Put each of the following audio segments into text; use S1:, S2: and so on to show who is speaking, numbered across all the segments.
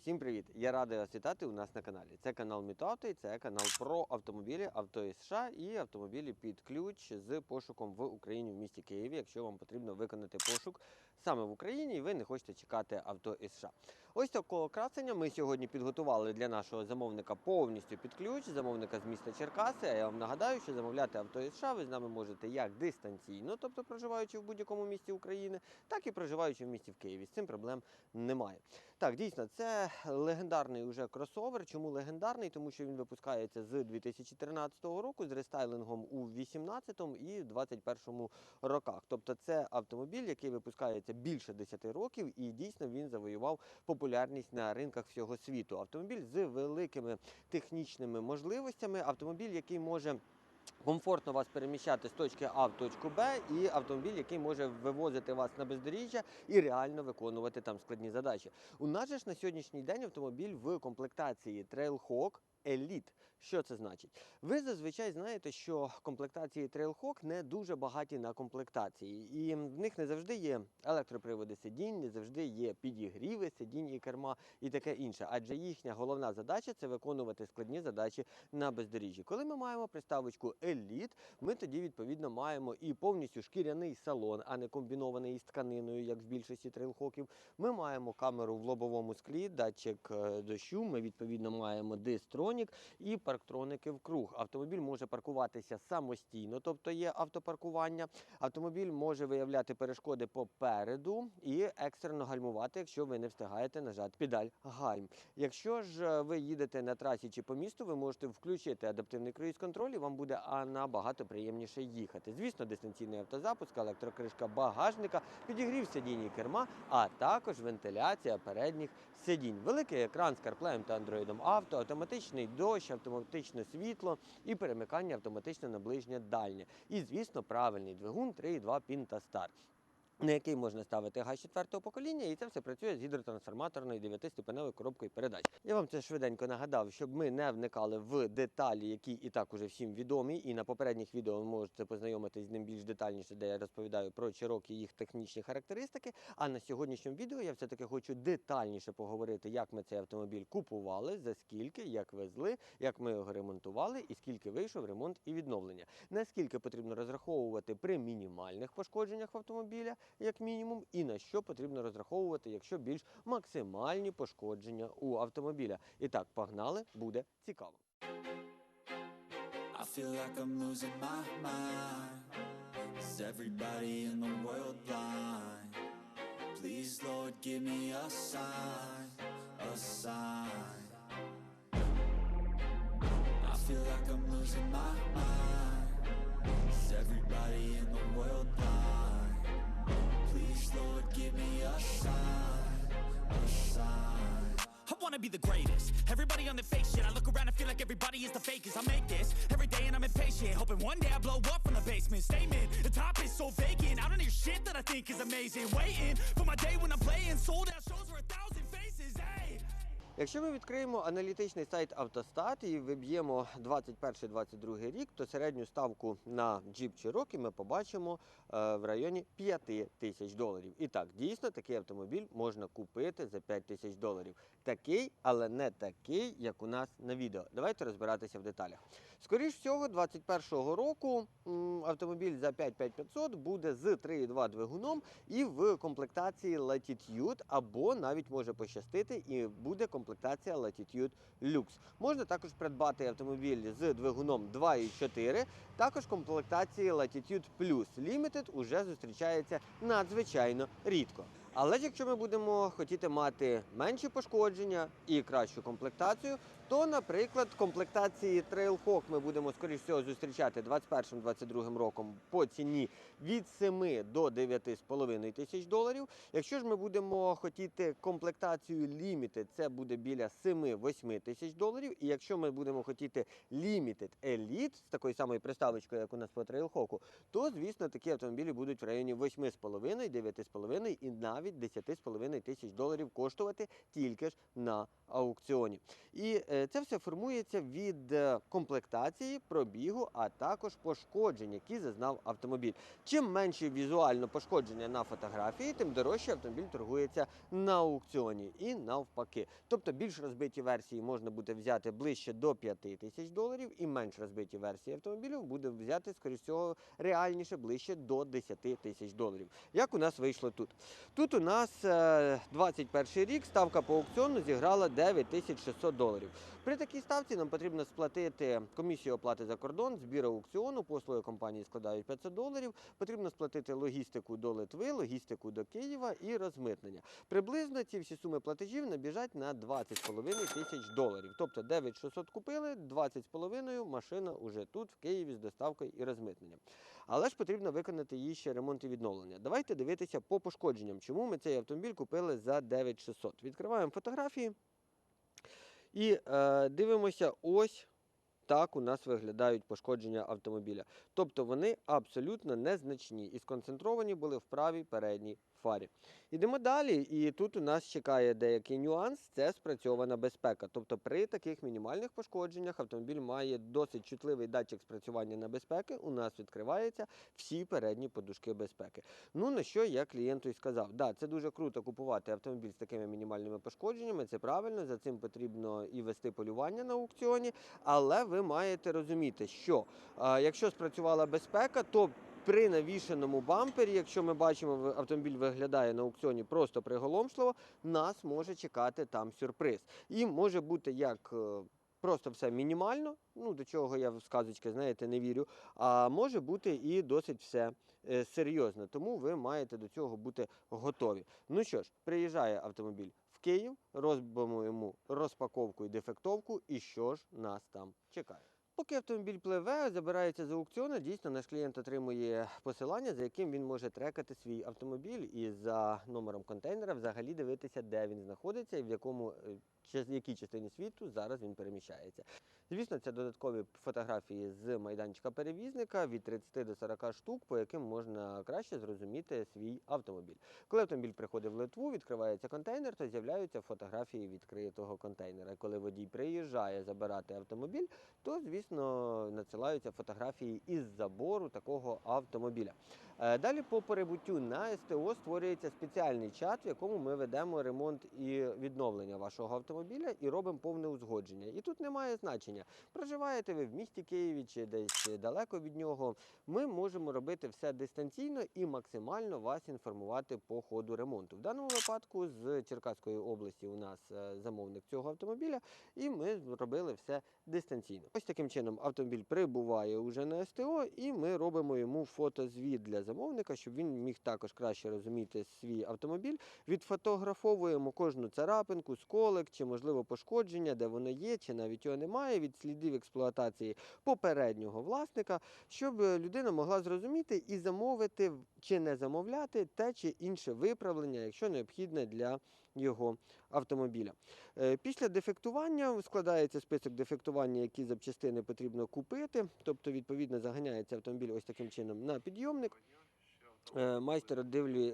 S1: Всім привіт! Я радий вас вітати у нас на каналі. Це канал Мітавто і це канал про автомобілі, авто із США і автомобілі під ключ з пошуком в Україні в місті Києві, якщо вам потрібно виконати пошук саме в Україні і ви не хочете чекати авто із США. Ось такого красення ми сьогодні підготували для нашого замовника повністю під ключ, замовника з міста Черкаси. А я вам нагадаю, що замовляти авто із США ви з нами можете як дистанційно, тобто проживаючи в будь-якому місті України, так і проживаючи в місті в Києві. З цим проблем немає. Так, дійсно, це легендарний уже кросовер. Чому легендарний? Тому що він випускається з 2013 року з рестайлингом у 2018 і 2021 роках. Тобто це автомобіль, який випускається більше 10 років, і дійсно він завоював популярність на ринках всього світу. Автомобіль з великими технічними можливостями, автомобіль, який може комфортно вас переміщати з точки А в точку Б, і автомобіль, який може вивозити вас на бездоріжжя і реально виконувати там складні задачі. У нас же ж на сьогоднішній день автомобіль в комплектації Trailhawk Elite. Що це значить? Ви зазвичай знаєте, що комплектації Trailhawk не дуже багаті на комплектації, і в них не завжди є електроприводи сидінь, не завжди є підігріви сидінь і керма і таке інше. Адже їхня головна задача це виконувати складні задачі на бездоріжжі. Коли ми маємо приставочку Elite, ми тоді відповідно маємо і повністю шкіряний салон, а не комбінований із тканиною, як в більшості трейлхоків. Ми маємо камеру в лобовому склі, датчик е, дощу. Ми відповідно маємо дистронік і парктроники вкруг. Автомобіль може паркуватися самостійно, тобто є автопаркування. Автомобіль може виявляти перешкоди попереду і екстрено гальмувати, якщо ви не встигаєте нажати педаль гальм. Якщо ж е, ви їдете на трасі чи по місту, ви можете включити адаптивний круїз-контроль, і вам буде набагато приємніше їхати. Звісно, дистанційний автозапуск, електрокришка багажника, підігрів сидінь і керма, а також вентиляція передніх сидінь. Великий екран з CarPlay та Android Auto, автоматичний дощ, автоматичне світло і перемикання автоматичне на ближнє дальнє. І, звісно, правильний двигун 3.2 Pinta на який можна ставити газ четвертого покоління, і це все працює з гідротрансформаторною 9-ступеневою коробкою передач. Я вам це швиденько нагадав, щоб ми не вникали в деталі, які і так уже всім відомі. І на попередніх відео ви можете познайомитись з ним більш детальніше, де я розповідаю про Cherokee і їх технічні характеристики. А на сьогоднішньому відео я все-таки хочу детальніше поговорити, як ми цей автомобіль купували, за скільки, як везли, як ми його ремонтували, і скільки вийшов ремонт і відновлення. Наскільки потрібно розраховувати при мінімальних пошкодженнях в автомобіля, як мінімум, і на що потрібно розраховувати, якщо більш максимальні пошкодження у автомобіля. І так, погнали, буде цікаво.
S2: I feel like I'm losing my mind. Is everybody in the world blind? Please, Lord, give me a sign, a sign. I feel like I'm losing my mind. Is everybody in the world blind? Please, Lord, give me a sign, a sign.
S3: I wanna be the greatest. Everybody on the fake shit. I look around and feel like everybody is the fakest. I make this every day and I'm impatient. Hoping one day I blow up from the basement. Statement, the top is so vacant. I don't hear shit that I think is amazing. Waiting for my day when I'm playing sold out shows
S1: Якщо ми відкриємо аналітичний сайт Автостат і виб'ємо 21-22 рік, то середню ставку на Jeep Cherokee ми побачимо е, в районі 5 тисяч доларів. І так, дійсно, такий автомобіль можна купити за 5 тисяч доларів. Такий, але не такий, як у нас на відео. Давайте розбиратися в деталях. Скоріш всього, 21-го року автомобіль за 5500 буде з 3,2 двигуном і в комплектації Latitude, або навіть може пощастити і буде комплектація Latitude Lux. Можна також придбати автомобіль з двигуном 2,4, також комплектації Latitude Plus Limited уже зустрічається надзвичайно рідко. Але ж якщо ми будемо хотіти мати менші пошкодження і кращу комплектацію, то, наприклад, комплектації Trailhawk ми будемо, скоріш всього, зустрічати 21-22 роком по ціні від 7 до 9,5 тисяч доларів. Якщо ж ми будемо хотіти комплектацію Limited, це буде біля 7-8 тисяч доларів. І якщо ми будемо хотіти Limited Elite з такою самою приставочкою, як у нас по Trailhawk, то, звісно, такі автомобілі будуть в районі 8,5, 9,5 і навіть 10,5 тисяч доларів коштувати тільки ж на аукціоні. І е, це все формується від е, комплектації, пробігу, а також пошкоджень, які зазнав автомобіль. Чим менше візуально пошкодження на фотографії, тим дорожче автомобіль торгується на аукціоні і навпаки. Тобто більш розбиті версії можна буде взяти ближче до 5 тисяч доларів, і менш розбиті версії автомобілів буде взяти, скоріш всього, реальніше ближче до 10 тисяч доларів. Як у нас вийшло тут? Тут у нас е, 21 рік ставка по аукціону зіграла 9600 доларів. При такій ставці нам потрібно сплатити комісію оплати за кордон, збір аукціону, послуги компанії складають 500 доларів. Потрібно сплатити логістику до Литви, логістику до Києва і розмитнення. Приблизно ці всі суми платежів набіжать на 20,5 тисяч доларів. Тобто 9600 купили, 20,5 машина уже тут, в Києві, з доставкою і розмитненням. Але ж потрібно виконати її ще ремонт і відновлення. Давайте дивитися по пошкодженням, чому ми цей автомобіль купили за 9600. Відкриваємо фотографії і е, дивимося ось. Так у нас виглядають пошкодження автомобіля. Тобто вони абсолютно незначні і сконцентровані були в правій передній фарі. Ідемо далі, і тут у нас чекає деякий нюанс це спрацьована безпека. Тобто при таких мінімальних пошкодженнях автомобіль має досить чутливий датчик спрацювання на безпеки. У нас відкриваються всі передні подушки безпеки. Ну на що я клієнту і сказав: да, це дуже круто купувати автомобіль з такими мінімальними пошкодженнями. Це правильно, за цим потрібно і вести полювання на аукціоні. Але ви маєте розуміти, що якщо спрацювала безпека, то при навішеному бампері, якщо ми бачимо, автомобіль виглядає на аукціоні просто приголомшливо, нас може чекати там сюрприз. І може бути як. е, Просто все мінімально, ну до чого я в сказочки, знаєте, не вірю. А може бути і досить все е, серйозно. Тому ви маєте до цього бути готові. Ну що ж, приїжджає автомобіль Київ, розбимо йому розпаковку і дефектовку, і що ж нас там чекає. Поки автомобіль пливе, забирається з аукціону, дійсно наш клієнт отримує посилання, за яким він може трекати свій автомобіль і за номером контейнера взагалі дивитися, де він знаходиться і в якому е, якій частині світу зараз він переміщається. Звісно, це додаткові фотографії з майданчика перевізника від 30 до 40 штук, по яким можна краще зрозуміти свій автомобіль. Коли автомобіль приходить в Литву, відкривається контейнер, то з'являються фотографії відкритого контейнера. Коли водій приїжджає забирати автомобіль, то звісно надсилаються фотографії із забору такого автомобіля. Е, Далі по перебуттю на СТО створюється спеціальний чат, в якому ми ведемо ремонт і відновлення вашого автомобіля і робимо повне узгодження. І тут немає значення, проживаєте ви в місті Києві чи десь далеко від нього. Ми можемо робити все дистанційно і максимально вас інформувати по ходу ремонту. В даному випадку з Черкаської області у нас е, замовник цього автомобіля, і ми зробили все дистанційно. Ось таким чином автомобіль прибуває уже на СТО, і ми робимо йому фотозвіт для замовника, щоб він міг також краще розуміти свій автомобіль. Відфотографовуємо кожну царапинку, сколик чи можливо пошкодження, де воно є, чи навіть його немає, від слідів експлуатації попереднього власника, щоб людина могла зрозуміти і замовити чи не замовляти те чи інше виправлення, якщо необхідне для його автомобіля. Е, Після дефектування складається список дефектування, які запчастини потрібно купити. Тобто, відповідно, заганяється автомобіль ось таким чином на підйомник. Е, Майстер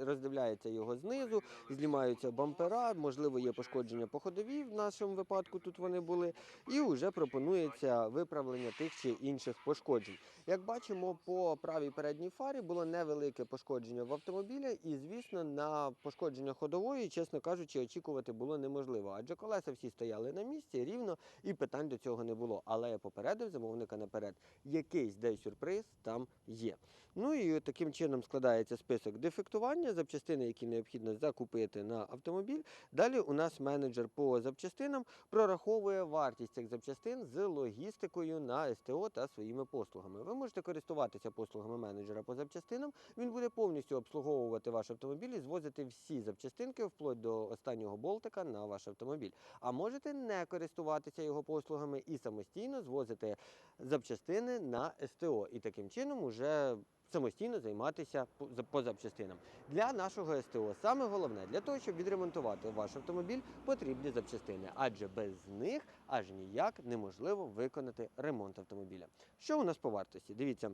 S1: роздивляється його знизу, знімаються бампера, можливо, є пошкодження по ходовій, в нашому випадку тут вони були, і вже пропонується виправлення тих чи інших пошкоджень. Як бачимо, по правій передній фарі було невелике пошкодження в автомобіля, і, звісно, на пошкодження ходової, чесно кажучи, очікувати було неможливо, адже колеса всі стояли на місці рівно, і питань до цього не було. Але я попередив замовника наперед, якийсь десь сюрприз там є. Ну і таким чином складається список дефектування, запчастини, які необхідно закупити на автомобіль. Далі у нас менеджер по запчастинам прораховує вартість цих запчастин з логістикою на СТО та своїми послугами. Ви можете користуватися послугами менеджера по запчастинам. Він буде повністю обслуговувати ваш автомобіль і звозити всі запчастинки вплоть до останнього болтика на ваш автомобіль. А можете не користуватися його послугами і самостійно звозити запчастини на СТО. І таким чином уже самостійно займатися по- за- по запчастинам. Для нашого СТО саме головне для того, щоб відремонтувати ваш автомобіль, потрібні запчастини, адже без них аж ніяк неможливо виконати ремонт автомобіля. Що у нас по вартості? Дивіться.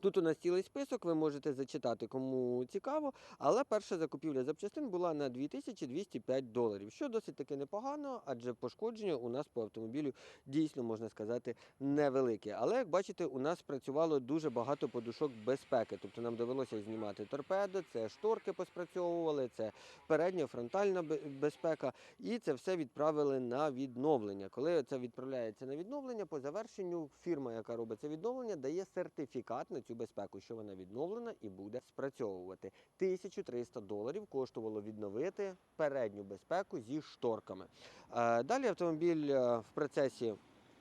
S1: Тут у нас цілий список, ви можете зачитати, кому цікаво. Але перша закупівля запчастин була на 2205 доларів, що досить таки непогано, адже пошкодження у нас по автомобілю дійсно можна сказати невелике. Але як бачите, у нас працювало дуже багато подушок безпеки. Тобто нам довелося знімати торпедо, це шторки поспрацьовували, це передня фронтальна безпека, і це все відправили на відновлення. Коли це відправляється на відновлення, по завершенню фірма, яка робить це відновлення, дає сертифікат на цю безпеку, що вона відновлена і буде спрацьовувати. 1300 доларів коштувало відновити передню безпеку зі шторками. Е, Далі автомобіль е, в процесі.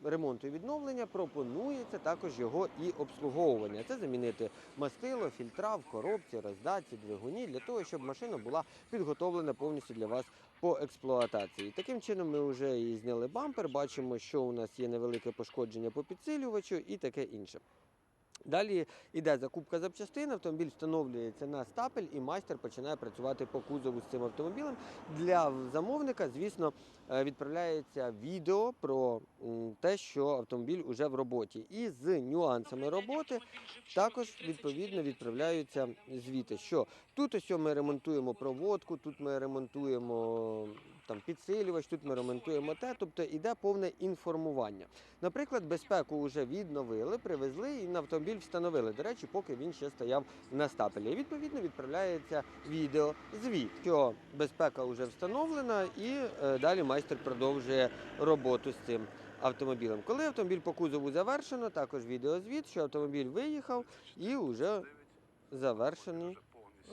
S1: Ремонту і відновлення пропонується також його і обслуговування. Це замінити мастило, фільтра в коробці, роздатці, двигуні для того, щоб машина була підготовлена повністю для вас по експлуатації. Таким чином ми вже і зняли бампер, бачимо, що у нас є невелике пошкодження по підсилювачу і таке інше. Далі йде закупка запчастин, автомобіль встановлюється на стапель і майстер починає працювати по кузову з цим автомобілем. Для замовника, звісно, е, відправляється відео про те, що автомобіль вже в роботі. І з нюансами роботи також відповідно відправляються звіти, що тут ось ми ремонтуємо проводку, тут ми ремонтуємо там підсилювач, тут ми ремонтуємо те, тобто іде повне інформування. Наприклад, безпеку вже відновили, привезли і на автомобіль встановили. До речі, поки він ще стояв на стапелі. І відповідно відправляється відео звіт, що безпека вже встановлена, і е, далі майстер продовжує роботу з цим автомобілем. Коли автомобіль по кузову завершено, також відеозвіт, що автомобіль виїхав і вже завершені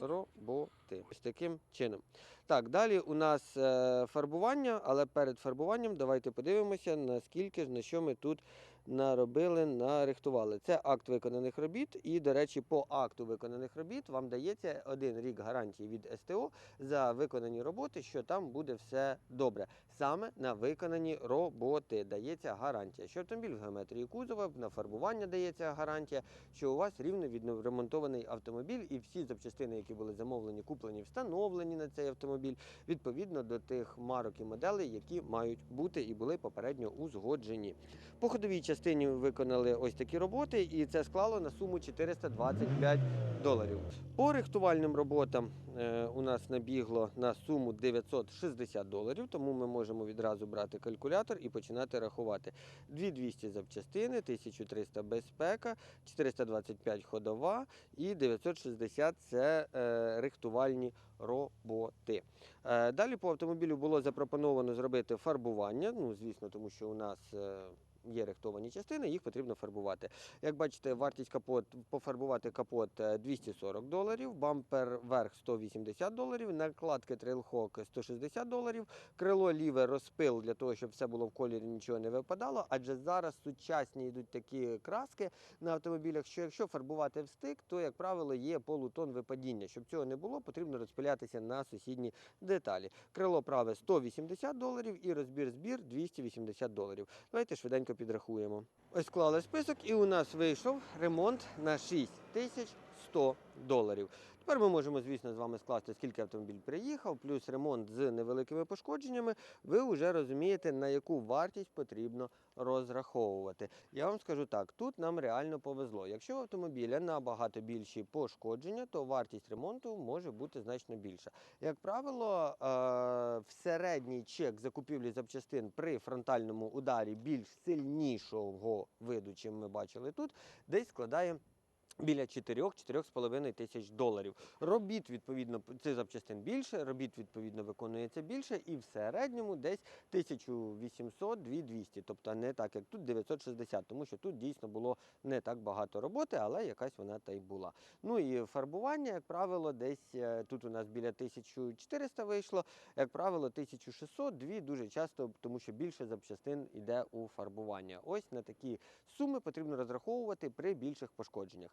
S1: роботи. Ось таким чином. Так, далі у нас е, фарбування, але перед фарбуванням давайте подивимося, наскільки на що ми тут наробили, нарихтували. Це акт виконаних робіт, і, до речі, по акту виконаних робіт вам дається один рік гарантії від СТО за виконані роботи, що там буде все добре. Саме на виконані роботи дається гарантія. Що автомобіль в геометрії кузова, на фарбування дається гарантія, що у вас рівно відремонтований автомобіль, і всі запчастини, які були замовлені, куплені, встановлені на цей автомобіль, відповідно до тих марок і моделей, які мають бути і були попередньо узгоджені. По частині виконали ось такі роботи, і це склало на суму 425 доларів. По рихтувальним роботам е, у нас набігло на суму 960 доларів, тому ми можемо відразу брати калькулятор і починати рахувати. 2200 запчастини, 1300 безпека, 425 ходова і 960 це е, рихтувальні роботи. Е, Далі по автомобілю було запропоновано зробити фарбування. Ну, звісно, тому що у нас є рихтовані частини, їх потрібно фарбувати. Як бачите, вартість капот пофарбувати капот е, 240 доларів, бампер верх 180 доларів, накладки Trailhawk 160 доларів, крило ліве розпил для того, щоб все було в кольорі, нічого не випадало. Адже зараз сучасні йдуть такі краски на автомобілях, що якщо фарбувати в стик, то, як правило, є полутон випадіння. Щоб цього не було, потрібно розпилятися на сусідні деталі. Крило праве 180 доларів і розбір збір 280 доларів. Давайте швиденько підрахуємо. Ось склали список, і у нас вийшов ремонт на 6100 доларів. Тепер ми можемо, звісно, з вами скласти, скільки автомобіль приїхав, плюс ремонт з невеликими пошкодженнями. Ви вже розумієте, на яку вартість потрібно розраховувати. Я вам скажу так: тут нам реально повезло. Якщо у автомобіля набагато більші пошкодження, то вартість ремонту може бути значно більша. Як правило, е, в середній чек закупівлі запчастин при фронтальному ударі більш сильнішого виду, чим ми бачили тут, десь складає. Біля 4-4,5 тисяч доларів. Робіт, відповідно, цих запчастин більше, робіт, відповідно, виконується більше, і в середньому десь 1800-2200, тобто не так, як тут 960, тому що тут дійсно було не так багато роботи, але якась вона та й була. Ну і фарбування, як правило, десь е, тут у нас біля 1400 вийшло, як правило, 1600, дві дуже часто, тому що більше запчастин йде у фарбування. Ось на такі суми потрібно розраховувати при більших пошкодженнях.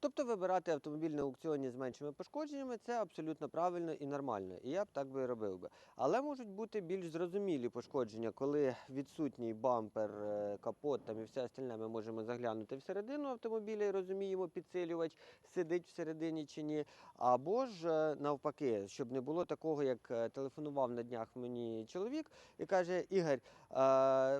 S1: Тобто вибирати автомобіль на аукціоні з меншими пошкодженнями це абсолютно правильно і нормально. І я б так би робив би. Але можуть бути більш зрозумілі пошкодження, коли відсутній бампер, е, капот там і все остальне ми можемо заглянути всередину автомобіля і розуміємо, підсилювач сидить всередині чи ні. Або ж е, навпаки, щоб не було такого, як е, телефонував на днях мені чоловік і каже: Ігор,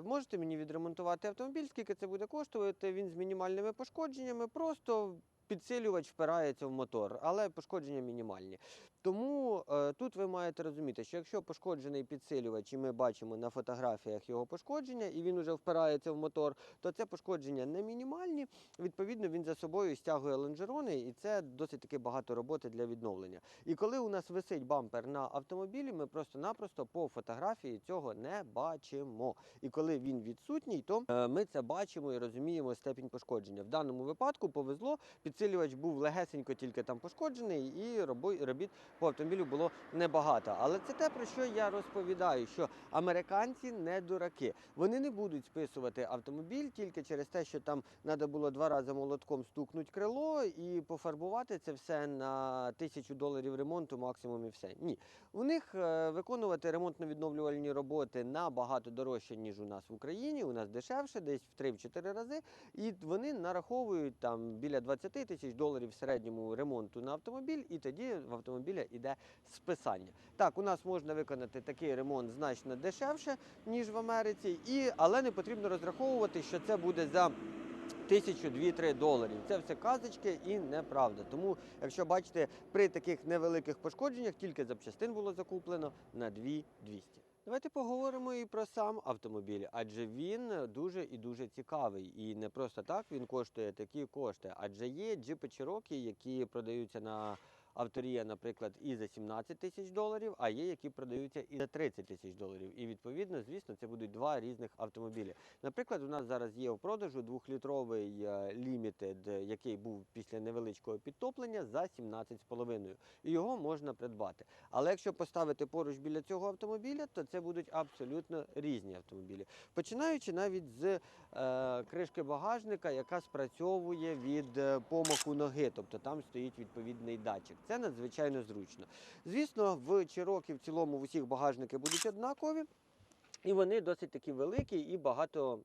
S1: можете мені відремонтувати автомобіль, скільки це буде коштувати? Він з мінімальними пошкодженнями, просто підсилювач впирається в мотор, але пошкодження мінімальні. Тому е, тут ви маєте розуміти, що якщо пошкоджений підсилювач, і ми бачимо на фотографіях його пошкодження, і він уже впирається в мотор, то це пошкодження не мінімальні. Відповідно, він за собою стягує лонжерони, і це досить таки багато роботи для відновлення. І коли у нас висить бампер на автомобілі, ми просто-напросто по фотографії цього не бачимо. І коли він відсутній, то е, ми це бачимо і розуміємо степінь пошкодження. В даному випадку повезло, підсилювач був легесенько тільки там пошкоджений, і робіт по автомобілю було небагато. Але це те, про що я розповідаю, що американці не дураки. Вони не будуть списувати автомобіль тільки через те, що там треба було два рази молотком стукнути крило і пофарбувати це все на тисячу доларів ремонту, максимум і все. Ні. У них е, виконувати ремонтно-відновлювальні роботи набагато дорожче, ніж у нас в Україні. У нас дешевше, десь в 3-4 рази. І вони нараховують там біля 20 тисяч доларів в середньому ремонту на автомобіль, і тоді в автомобіля йде списання. Так, у нас можна виконати такий ремонт значно дешевше, ніж в Америці, і, але не потрібно розраховувати, що це буде за тисячу, дві-три доларів. Це все казочки і неправда. Тому, якщо бачите, при таких невеликих пошкодженнях тільки запчастин було закуплено на 2200. Давайте поговоримо і про сам автомобіль, адже він дуже і дуже цікавий. І не просто так він коштує такі кошти. Адже є джипи Cherokee, які продаються на авторія, наприклад, і за 17 тисяч доларів, а є, які продаються і за 30 тисяч доларів. І відповідно, звісно, це будуть два різних автомобілі. Наприклад, у нас зараз є в продажу двохлітровий Limited, е, який був після невеличкого підтоплення за 17,5. І його можна придбати. Але якщо поставити поруч біля цього автомобіля, то це будуть абсолютно різні автомобілі. Починаючи навіть з е, кришки багажника, яка спрацьовує від е, помаху ноги, тобто там стоїть відповідний датчик. Це надзвичайно зручно. Звісно, в Чирокі в цілому усіх багажники будуть однакові, і вони досить такі великі і багато.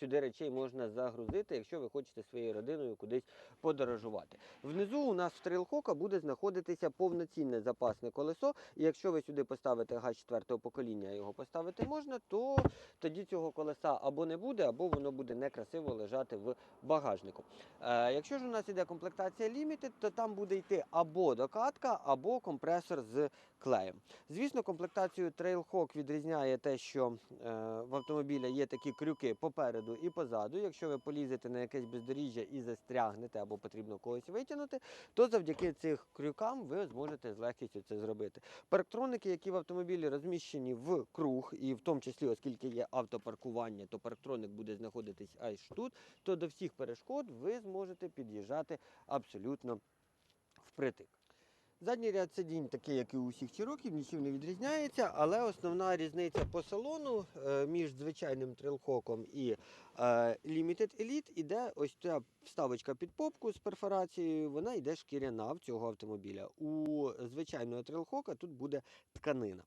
S1: Сюди речей можна загрузити, якщо ви хочете своєю родиною кудись подорожувати. Внизу у нас в трейлхока буде знаходитися повноцінне запасне колесо. І якщо ви сюди поставите газ четвертого покоління, його поставити можна, то тоді цього колеса або не буде, або воно буде некрасиво лежати в багажнику. Е, якщо ж у нас іде комплектація Limited, то там буде йти або докатка, або компресор з клеєм. Звісно, комплектацію Trailhawk відрізняє те, що е, в автомобіля є такі крюки попереду і позаду. Якщо ви полізете на якесь бездоріжжя і застрягнете або потрібно когось витягнути, то завдяки цих крюкам ви зможете з легкістю це зробити. Парктроники, які в автомобілі розміщені в круг, і в тому числі, оскільки є автопаркування, то парктроник буде знаходитись аж тут, то до всіх перешкод ви зможете під'їжджати абсолютно впритик. Задній ряд сидінь, такий, як і у всіх чироків, нічим не відрізняється, але основна різниця по салону е, між звичайним трилхоком і Limited Elite іде ось ця вставочка під попку з перфорацією, вона йде шкіряна в цього автомобіля. У звичайного трилхока тут буде тканина.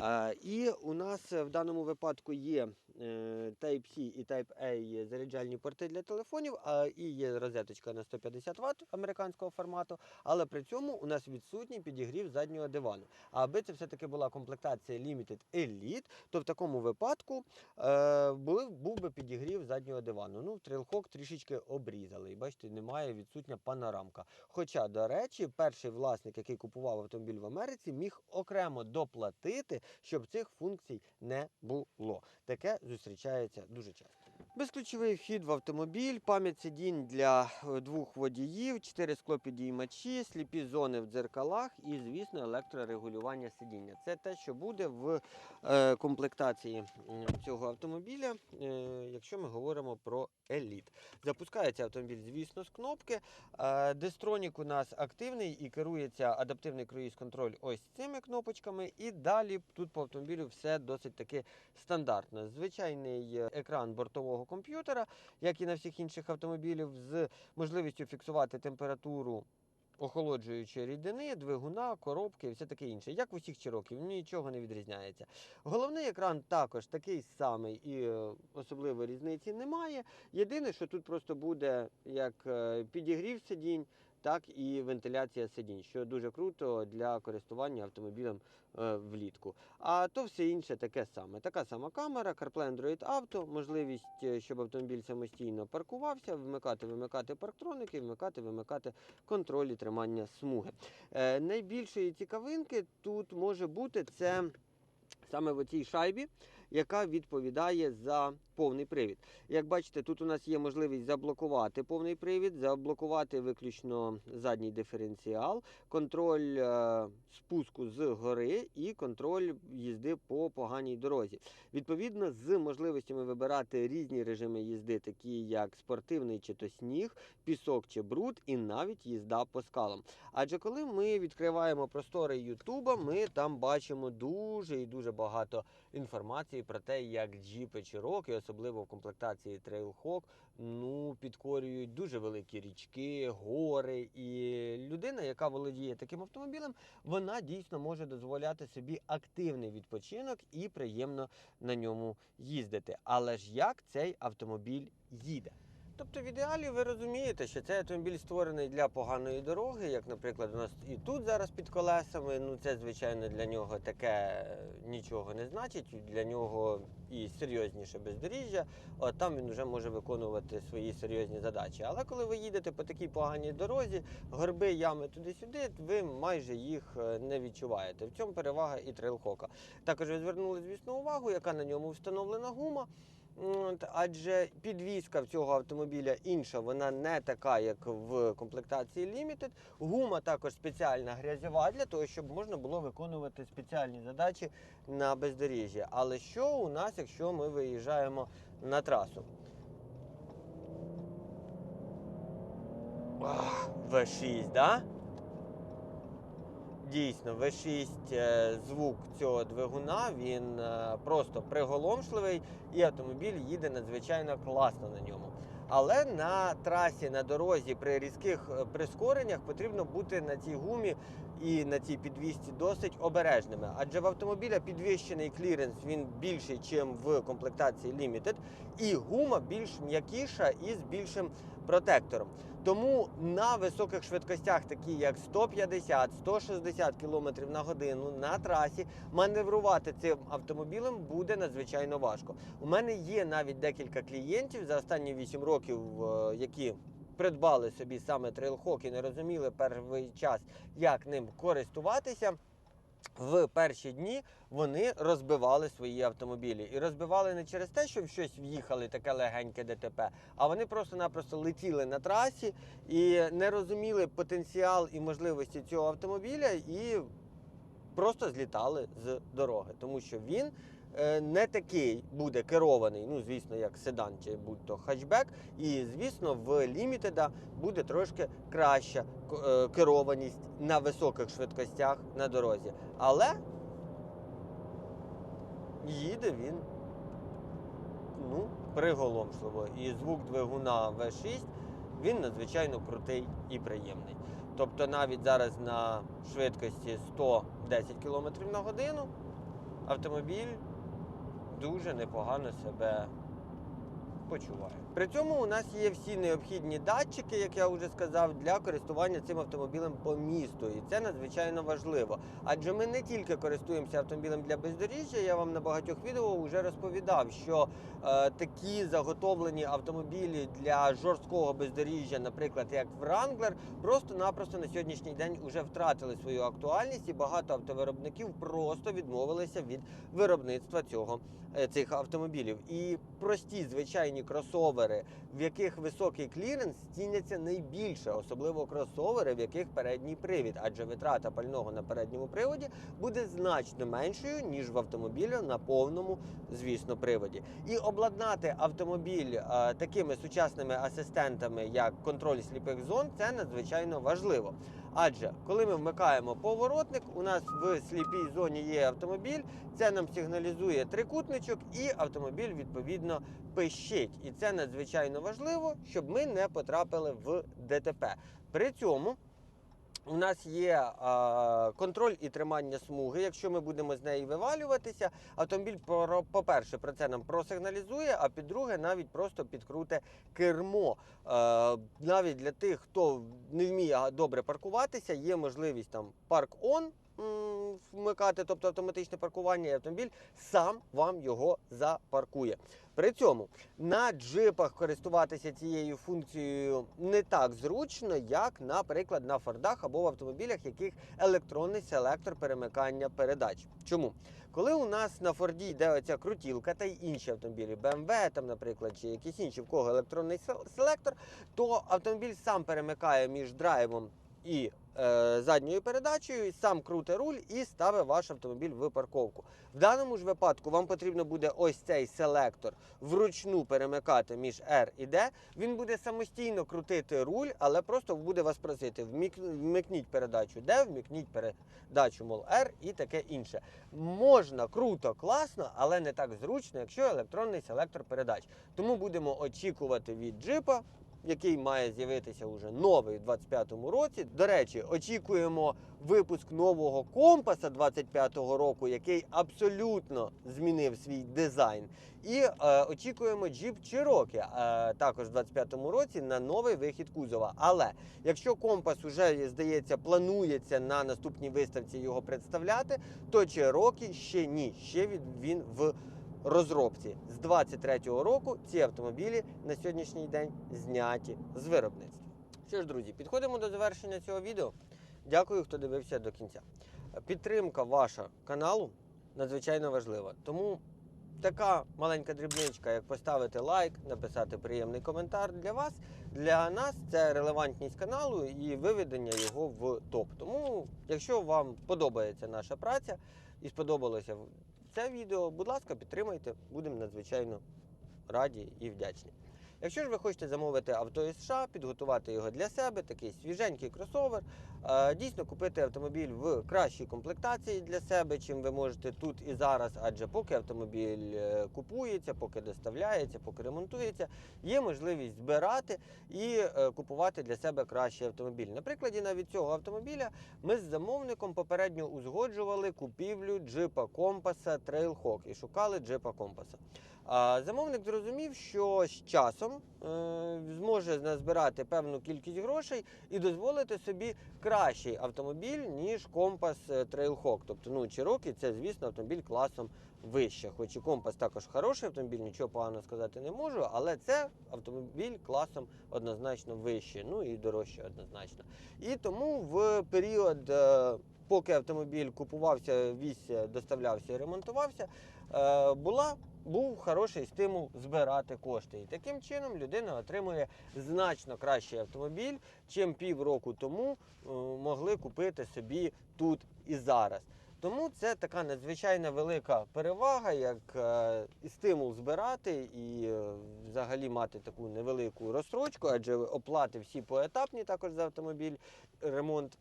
S1: Е, і у нас в даному випадку є е, Type-C і Type-A заряджальні порти для телефонів, і є розеточка на 150 Вт американського формату, але при цьому у нас відсутній підігрів заднього дивану. Аби це все-таки була комплектація Limited Elite, то в такому випадку е, був би підігрів заднього дивану. Ну, Трилхок трішечки обрізали. І бачите, немає відсутня панорамка. Хоча, до речі, перший власник, який купував автомобіль в Америці, міг окремо доплатити, щоб цих функцій не було. Таке зустрічається дуже часто. Безключовий вхід в автомобіль, пам'ять сидінь для е, двох водіїв, чотири склопідіймачі, сліпі зони в дзеркалах і, звісно, електрорегулювання сидіння. Це те, що буде в е, комплектації цього автомобіля, е, якщо ми говоримо про еліт. Запускається автомобіль, звісно, з кнопки. Дестронік у нас активний і керується адаптивний круїз-контроль ось цими кнопочками. І далі тут по автомобілю все досить таки стандартно. Звичайний екран бортового комп'ютера, як і на всіх інших автомобілів, з можливістю фіксувати температуру. Охолоджуючої рідини, двигуна, коробки і все таке інше. Як в усіх чироків, нічого не відрізняється. Головний екран також такий самий і е, особливої різниці немає. Єдине, що тут просто буде як е, підігрів сидінь, так і вентиляція сидінь, що дуже круто для користування автомобілем е, влітку. А то все інше таке саме. Така сама камера, CarPlay Android Auto, можливість, е, щоб автомобіль самостійно паркувався, вмикати, вимикати парктроники, вмикати, вимикати контроль і тримання смуги. Е, найбільшої цікавинки тут може бути це саме в цій шайбі, яка відповідає за повний привід. Як бачите, тут у нас є можливість заблокувати повний привід, заблокувати виключно задній диференціал, контроль е, спуску з гори і контроль їзди по поганій дорозі. Відповідно, з можливостями вибирати різні режими їзди, такі як спортивний чи то сніг, пісок чи бруд, і навіть їзда по скалам. Адже коли ми відкриваємо простори Ютуба, ми там бачимо дуже і дуже багато інформації про те, як джіпи Cherokee, особливо в комплектації Trailhawk, ну підкорюють дуже великі річки, гори. І людина, яка володіє таким автомобілем, вона дійсно може дозволяти собі активний відпочинок і приємно на ньому їздити. Але ж як цей автомобіль їде? Тобто, в ідеалі ви розумієте, що цей автомобіль створений для поганої дороги, як, наприклад, у нас і тут зараз під колесами. Ну це звичайно для нього таке е, нічого не значить. Для нього і серйозніше бездоріжжя. От там він вже може виконувати свої серйозні задачі. Але коли ви їдете по такій поганій дорозі, горби, ями туди-сюди, ви майже їх е, не відчуваєте. В цьому перевага і трейлхока. Також ви звернули, звісно, увагу, яка на ньому встановлена гума. Адже підвізка в цього автомобіля інша, вона не така, як в комплектації Limited. Гума також спеціальна грязьова для того, щоб можна було виконувати спеціальні задачі на бездоріжжі. Але що у нас, якщо ми виїжджаємо на трасу? Ах, V6, да? Дійсно, V6 е, звук цього двигуна він е, просто приголомшливий, і автомобіль їде надзвичайно класно на ньому. Але на трасі, на дорозі при різких е, прискореннях потрібно бути на цій гумі і на цій підвісці досить обережними. Адже в автомобіля підвищений кліренс він більший, ніж в комплектації Limited, і гума більш м'якіша і з більшим протектором. Тому на високих швидкостях, такі як 150-160 км на годину на трасі, маневрувати цим автомобілем буде надзвичайно важко. У мене є навіть декілька клієнтів за останні 8 років, е, які придбали собі саме трейлхок і не розуміли перший час, як ним користуватися. В перші дні вони розбивали свої автомобілі. І розбивали не через те, що в щось в'їхали таке легеньке ДТП, а вони просто-напросто летіли на трасі і не розуміли потенціал і можливості цього автомобіля і просто злітали з дороги, тому що він не такий буде керований, ну звісно, як седан чи будь-то хатчбек. І звісно, в лімітеда буде трошки краща е, керованість на високих швидкостях на дорозі. Але їде він ну, приголомшливо. І звук двигуна V6 він надзвичайно крутий і приємний. Тобто навіть зараз на швидкості 110 км на годину автомобіль дуже непогано себе почуває. При цьому у нас є всі необхідні датчики, як я вже сказав, для користування цим автомобілем по місту. І це надзвичайно важливо. Адже ми не тільки користуємося автомобілем для бездоріжжя, я вам на багатьох відео вже розповідав, що е, такі заготовлені автомобілі для жорсткого бездоріжжя, наприклад, як Wrangler, просто-напросто на сьогоднішній день вже втратили свою актуальність, і багато автовиробників просто відмовилися від виробництва цього е, цих автомобілів. І прості звичайні кросовери, в яких високий кліренс, ціняться найбільше, особливо кросовери, в яких передній привід, адже витрата пального на передньому приводі буде значно меншою ніж в автомобілі на повному, звісно, приводі. І обладнати автомобіль е, такими сучасними асистентами, як контроль сліпих зон, це надзвичайно важливо. Адже коли ми вмикаємо поворотник, у нас в сліпій зоні є автомобіль, це нам сигналізує трикутничок, і автомобіль відповідно пищить. І це надзвичайно важливо, щоб ми не потрапили в ДТП. При цьому У нас є е, контроль і тримання смуги. Якщо ми будемо з неї вивалюватися, автомобіль, по-перше, про це нам просигналізує, а по-друге, навіть просто підкруте кермо. Е, навіть для тих, хто не вміє добре паркуватися, є можливість там парк-он вмикати, тобто автоматичне паркування, і автомобіль сам вам його запаркує. При цьому на джипах користуватися цією функцією не так зручно, як, наприклад, на фордах або в автомобілях, яких електронний селектор перемикання передач. Чому? Коли у нас на Форді йде оця крутілка та й інші автомобілі, BMW, там, наприклад, чи якісь інші, в кого електронний сел- селектор, то автомобіль сам перемикає між драйвом і задньою передачею, сам круте руль і ставить ваш автомобіль в парковку. В даному ж випадку вам потрібно буде ось цей селектор вручну перемикати між R і D. Він буде самостійно крутити руль, але просто буде вас просити вмикніть передачу D, вмикніть передачу мол R і таке інше. Можна круто, класно, але не так зручно, якщо електронний селектор передач. Тому будемо очікувати від джипа який має з'явитися уже новий у 25-му році. До речі, очікуємо випуск нового компаса 25-го року, який абсолютно змінив свій дизайн. І е, очікуємо Jeep Cherokee е, також в 25-му році на новий вихід кузова. Але якщо компас уже здається планується на наступній виставці його представляти, то Cherokee ще ні. Ще він в розробці. З 23-го року ці автомобілі на сьогоднішній день зняті з виробництва. Що ж, друзі, підходимо до завершення цього відео. Дякую, хто дивився до кінця. Підтримка ваша каналу надзвичайно важлива. Тому така маленька дрібничка, як поставити лайк, написати приємний коментар для вас, для нас це релевантність каналу і виведення його в топ. Тому, якщо вам подобається наша праця і сподобалося це відео, будь ласка, підтримайте, будемо надзвичайно раді і вдячні. Якщо ж ви хочете замовити авто із США, підготувати його для себе, такий свіженький кросовер, дійсно купити автомобіль в кращій комплектації для себе, чим ви можете тут і зараз, адже поки автомобіль е, купується, поки доставляється, поки ремонтується, є можливість збирати і е, купувати для себе кращий автомобіль. На прикладі навіть цього автомобіля ми з замовником попередньо узгоджували купівлю джипа компаса Trailhawk і шукали джипа компаса. Замовник зрозумів, що з часом е, зможе назбирати певну кількість грошей і дозволити собі кращий автомобіль, ніж компас е, Trailhawk. Тобто, ну, Cherokee це, звісно, автомобіль класом вище. Хоч і компас також хороший автомобіль, нічого поганого сказати не можу, але це автомобіль класом однозначно вище, ну і дорожче однозначно. І тому в період, е, поки автомобіль купувався, візся, доставлявся і ремонтувався, е, була був хороший стимул збирати кошти. І таким чином людина отримує значно кращий автомобіль, чим півроку тому е, могли купити собі тут і зараз. Тому це така надзвичайно велика перевага, як е, і стимул збирати і е, взагалі мати таку невелику розстрочку, адже оплати всі поетапні також за автомобіль, ремонт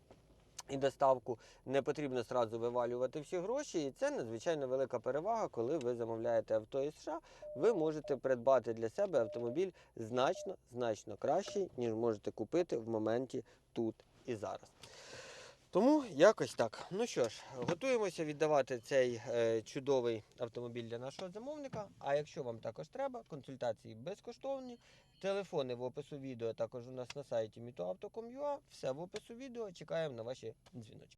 S1: і доставку. Не потрібно сразу вивалювати всі гроші. І це надзвичайно велика перевага, коли ви замовляєте авто із США. Ви можете придбати для себе автомобіль значно, значно кращий, ніж можете купити в моменті тут і зараз. Тому якось так. Ну що ж, готуємося віддавати цей е, чудовий автомобіль для нашого замовника. А якщо вам також треба, консультації безкоштовні. Телефони в опису відео також у нас на сайті mitoauto.com.ua. Все в опису відео. Чекаємо на ваші дзвіночки.